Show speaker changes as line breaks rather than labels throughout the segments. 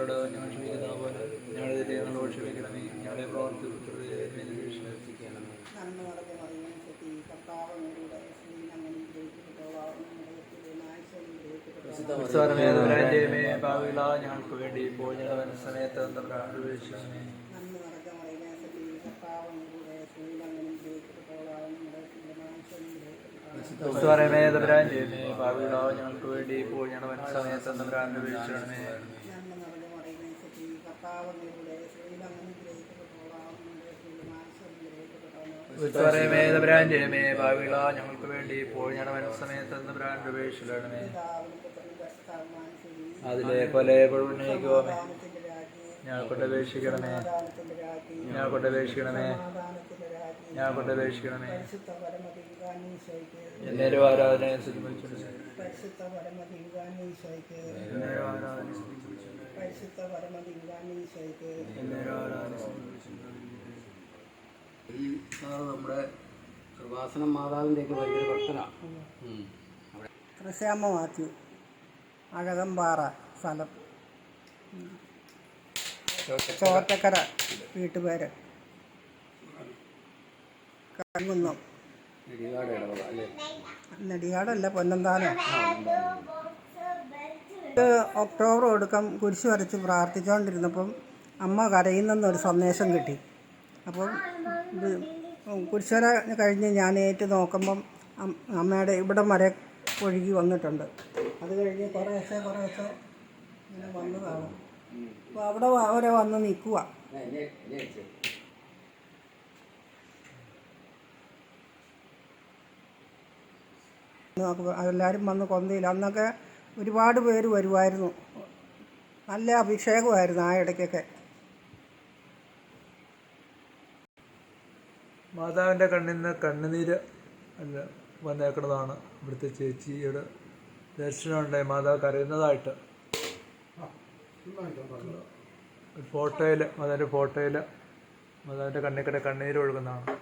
ഞങ്ങളോട് ഞങ്ങൾ ക്ഷമിക്കുന്ന പോലെ ഞങ്ങളുടെ ഞങ്ങളോട് ക്ഷമിക്കണമേ ഞങ്ങളെ പ്രവർത്തിക്കണമേ
നന്മ നടന്നു മറിയാൻ സതി കർത്താവ് നിങ്ങളുടെ സ്ത്രീ അങ്ങനെ ഗ്രഹിക്കപ്പെട്ടോളാവും നമ്മുടെ നാശം ഗ്രഹിക്കപ്പെട്ടോളാം
ക്രിസ്തുവരമേ ഭാവില ഞങ്ങൾക്ക് വേണ്ടി ഇപ്പോൾ ഞങ്ങളുടെ സമയത്ത് അപേക്ഷിക്കണമേ
നന്മ നടന്നു കർത്താവ് ഗ്രഹിക്കപ്പെട്ടോളാവും
ഞങ്ങൾക്ക് വേണ്ടി ഇപ്പോൾ ഞങ്ങളുടെ സമയത്ത് അപേക്ഷിക്കണമേ
നടന്നു മറിയാൻ
ഞങ്ങൾക്ക് വേണ്ടി ഇപ്പോൾ ഞങ്ങളുടെ സമയത്ത്. അതിലെ
രാജ്ഞി
ഞങ്ങൾക്കൊണ്ട് അപേക്ഷിക്കണമേ. ഞങ്ങൾക്കൊണ്ട് അപേക്ഷിക്കണമേ. ഞങ്ങൾക്കൊണ്ട് അപേക്ഷിക്കണമേ. എന്നേരും ആരാധന ശ്രമിച്ചു
പരിശുദ്ധ
എന്നേരും
ഈ സാറ് നമ്മുടെ കൃപാസനം മാതാവിന്റെയൊക്കെ ഭയങ്കര ഭക്തനാണ്
ത്രശ്യാമ മാത്യു അഴകമ്പാറ സ്ഥലം. ചോറ്റക്കര വീട്ടുപേര്.
അല്ലേ?
നെടിയാടല്ല പൊന്നന്താനം. ഒക്ടോബർ ഒടുക്കം കുരിശ് വരച്ച് പ്രാർത്ഥിച്ചുകൊണ്ടിരുന്നപ്പം അമ്മ കരയുന്നെന്നൊരു സന്ദേശം കിട്ടി. അപ്പം കുരിശ്വര കുരിശ് വര കഴിഞ്ഞ് ഞാൻ ഏറ്റു നോക്കുമ്പം അമ്മയുടെ ഇവിടം വരെ ഒഴുകി വന്നിട്ടുണ്ട്. അത് കഴിഞ്ഞ് കുറേശ്ശെ കുറേശ്ശെ ഇങ്ങനെ വന്നതാണ്. അപ്പോൾ അവിടെ അവരെ വന്ന് നിൽക്കുക. എല്ലാവരും വന്ന് കൊന്തയില്ല അന്നൊക്കെ ഒരുപാട് പേര് വരുമായിരുന്നു നല്ല അഭിഷേകമായിരുന്നു ആ ഇടയ്ക്കൊക്കെ.
മാതാവിന്റെ കണ്ണിൽ നിന്ന് കണ്ണുനീര് അല്ല വന്നേക്കുന്നതാണ് ഇവിടുത്തെ ചേച്ചിയുടെ ദർശനമുണ്ടായി. മാതാവ് കരയുന്നതായിട്ട്. ഫോട്ടോയിൽ മാതാവിന്റെ ഫോട്ടോയിൽ മാതാവിന്റെ കണ്ണിക്കടെ കണ്ണീര് ഒഴുകുന്നതാണ്.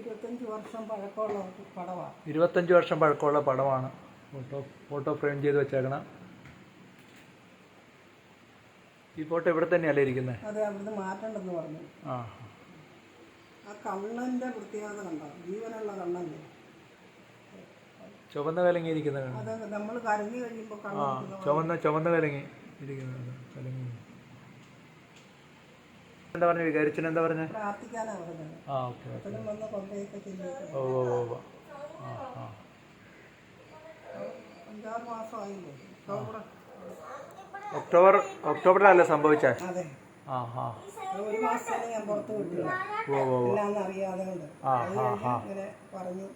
ഇരുപത്തഞ്ച് വർഷം പഴക്കമുള്ള പടമാണ്
ഇരുപത്തഞ്ച് വർഷം പഴക്കമുള്ള പടമാണ്. ഫോട്ടോ ഫോട്ടോ ഫ്രെയിം ചെയ്ത് വെച്ചേക്കണം. ഈ ഫോട്ടോ ഇവിടെ തന്നെയല്ലേ ഇരിക്കുന്നത്
അതെ അവിടുന്ന് മാറ്റണ്ടെന്ന് പറഞ്ഞു.
ആ
ആ കള്ളന്റെ പ്രത്യേകത കണ്ടോ? ജീവനുള്ള കള്ളന്റെ
ചുവന്ന കലങ്ങി ഇരിക്കുന്നത്
അത് നമ്മൾ കരഞ്ഞു കഴിയുമ്പോൾ
ആ ചുവന്ന ചുവന്ന കലങ്ങി ഇരിക്കുന്നത് കലങ്ങി. എന്താ പറഞ്ഞു വികാരിച്ചൻ എന്താ പറഞ്ഞേ?
പ്രാർത്ഥിക്കാനാണ് പറഞ്ഞത്.
ആ ഓക്കെ ഓ ഓ ഓ. ആ ആ.
അഞ്ചാറ് മാസമായില്ലേ? October
October ഒക്ടോബറിലല്ലേ സംഭവിച്ചേ?
അതെ.
ആ ആ.
ഒരു മാസത്തേക്ക് ഞാൻ പുറത്ത് വിട്ടില്ല. എല്ലാം അറിയാതെ. ഇങ്ങനെ പറഞ്ഞു.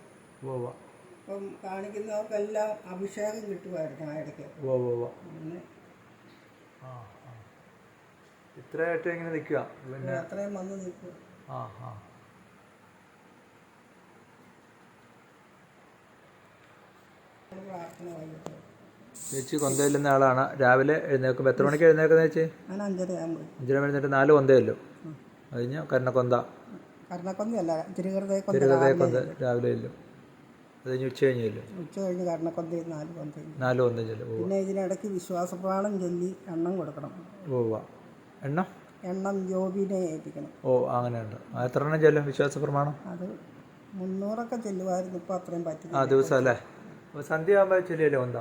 അപ്പം കാണിക്കുന്നവർക്കെല്ലാം അഭിഷേകം കിട്ടുമായിരുന്നു ആ ഇടയ്ക്ക്.
ഓ ഓ ഓ ആ ആ. ഇത്രയായിട്ട് ഇങ്ങനെ നിൽക്കുക. പിന്നെ
അത്രയും വന്ന് നിൽക്കുക
ആ ആ.
പ്രാർത്ഥന വൈകിട്ട്
ചേച്ചി കൊന്തയല്ലുന്ന ആളാണ്. രാവിലെ എഴുന്നേൽക്കുമ്പോൾ എത്ര മണിക്ക് എഴുന്നേൽക്കുന്ന ചേച്ചി?
ഞാൻ അഞ്ചര ആകുമ്പോൾ
അഞ്ചര എഴുന്നേറ്റ് നാല് കൊന്തയല്ലോ കഴിഞ്ഞ് കരണക്കൊന്ത
തിരുഹൃദയക്കൊന്ത
കൊന്ത രാവിലെ അത് കഴിഞ്ഞ് ഉച്ച കഴിഞ്ഞ് ചെല്ലും
ഉച്ച കഴിഞ്ഞ് കർണക്കൊന്തയും നാല്
നാല് കൊന്ത ചെല്ലും
പിന്നെ ഇതിനിടയ്ക്ക് വിശ്വാസപ്രാണം ചൊല്ലി എണ്ണം കൊടുക്കണം.
ഓ എണ്ണ?
എണ്ണം ജോബിനെ ഏൽപ്പിക്കണം.
ഓ അങ്ങനെയുണ്ട്. എത്ര എണ്ണം ചെല്ലും വിശ്വാസ പ്രമാണം
അത് മുന്നൂറൊക്കെ ചെല്ലുമായിരുന്നു ഇപ്പോൾ അത്രയും
ആ ദിവസം അല്ലേ? അപ്പോൾ സന്ധ്യ ആകുമ്പോൾ ചെല്ലിയല്ലോ
ഉവ്വ്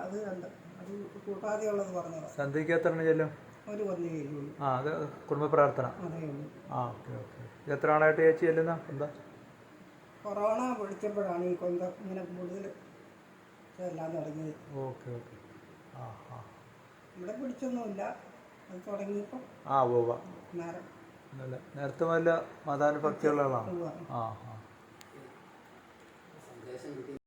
അത് കണ്ട്. അത് കൂട്ടാതെയുള്ളത് പറഞ്ഞതാണ്
സന്ധ്യയ്ക്ക് എത്ര എണ്ണം ചെല്ലും?
ഒരു കൊന്തേ ഉള്ളൂ.
ആ അത് കുടുംബ പ്രാർത്ഥന.
അതേ ഉള്ളൂ
ആ ഓക്കെ ഓക്കെ. ഇത് എത്ര ആളായിട്ട് ചേച്ചി ചെല്ലുന്ന? എന്താ?
കൊറോണ പിടിച്ചപ്പോഴാണ് ഈ കൊന്ത ഇങ്ങനെ കൂടുതൽ എല്ലാം തുടങ്ങിയത്.
Okay okay. ആ ആ.
ഇവിടെ പിടിച്ചൊന്നുമില്ല. അത് തുടങ്ങിയപ്പോൾ
ആ ഓവ
നേരം.
നല്ല നേരത്തെ വല്ല മതാനുഭക്തിയുള്ള ആളാണ്.
ഉവ്വ്.
ആ ആ.